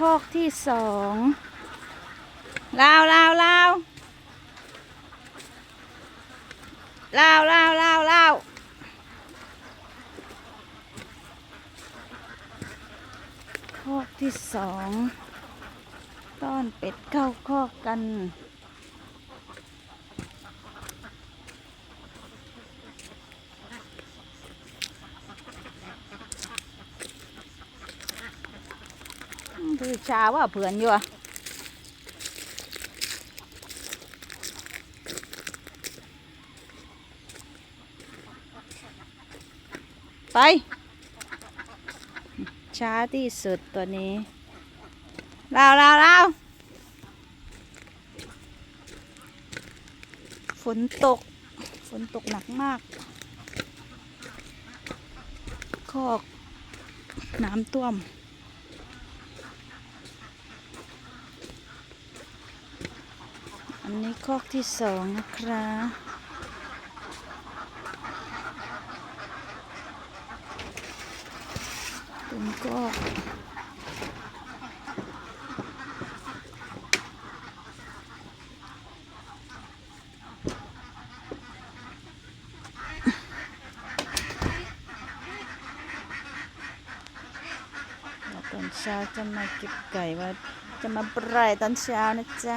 คอกที่สองลาวลาวลาวลาวลาวลาวลาวคอกที่สองต้อนเป็ดเข้าคอกกัน ดูชาว่าเผื่อนอยู่ไป ช้าที่สุดตัวนี้ลาวลาวลาวฝนตก ฝนตกหนักมาก คอก น้ำท่วม อันนี้คอกที่สองนะครับเป็นก็ตอนเช้าจะมาเก็บไก่ว่าจะมาปล่อยตอนเช้านะจ๊ะ